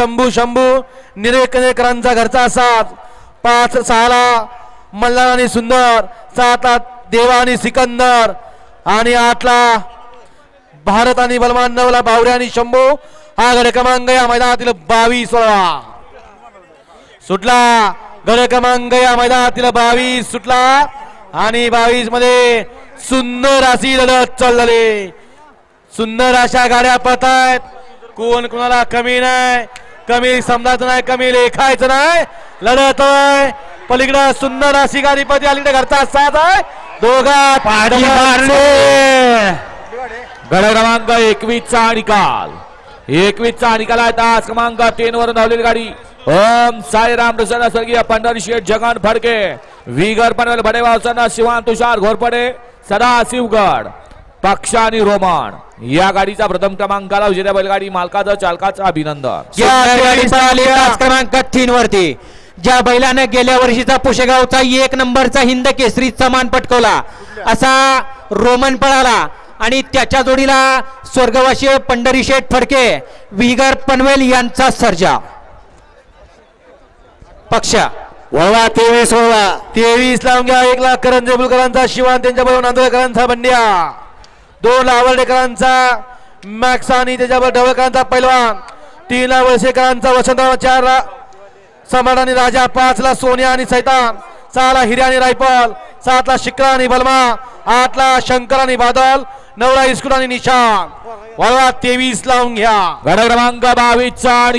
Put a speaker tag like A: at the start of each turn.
A: शंभू शंभू निरेकनेकरांचा घरचा सात पाच सहाला मल्हार आणि सुंदर. सातला देवा आणि सिकंदर. आणि आठला भारत आणि बलमान नवला बावरे आणि शंभू. हा गड क्रमांक या मैदानातील बावीस सुटला. गड क्रमांक या मैदानातील बावीस सुटला. आणि बावीसमध्ये सुंदर अशी लढत चाललेली सुंदर अशा गाड्या पळतायत. कोण कोणाला कमी नाही. कमी समजायचं नाही कमी लेखायचं नाही. लढत आहे. पलीकडं सुंदर अशी गाडी पती अलीकडे घरचा साथ आहे. दोघा
B: गड क्रमांक एकवीसचा निकाल. एकवीसचा निकाल आहे. तास क्रमांक तीन वर धावलेली गाडी. ओम साईराम प्रसन्न स्वर्गीय पंढरी शेठ जगन फडके. विगर पनवेल भडेवासना शिवान तुषार घोरपडे सदा शिवगड पक्ष आणि रोमन या गाडीचा प्रथम क्रमांकाला विजेत्या बैलगाडी मालकाचं चालकाचं अभिनंदन.
C: या गाडी पळाली तास क्रमांक तीन वरती ज्या बैलाने गेल्या वर्षीचा पुशेगावचा एक नंबरचा हिंद केसरी समान पटकवला. असा रोमन पळाला. आणि त्याच्या जोडीला स्वर्गवासी पंढरी शेठ फडके विगर पनवेल यांचा सर्जा. पक्ष.
A: वळवा तेवीस वळवा तेवीस लावून घ्या एक लाख करण जेबुलकरांचा शिवान त्यांच्या बरोबर नांदोळकरांचा बंड्या. दोन लावडेकरांचा मॅक्स आणि त्याच्यावर ढवळकरांचा पैलवान. तीन ला वळसेकरांचा वसंतराव चार ला सम्राट आणि राजा पाच ला सोनिया आणि सैतान. सहा ला हिर्या आणि रायफल सात ला शिक्रा आणि बलमा. आठ ला शंकर आणि बादल. नवरा ला इस्कुट आणि निशान. वळवा तेवीस लावून घ्या
B: गड क्रमांक बावीसचा आणि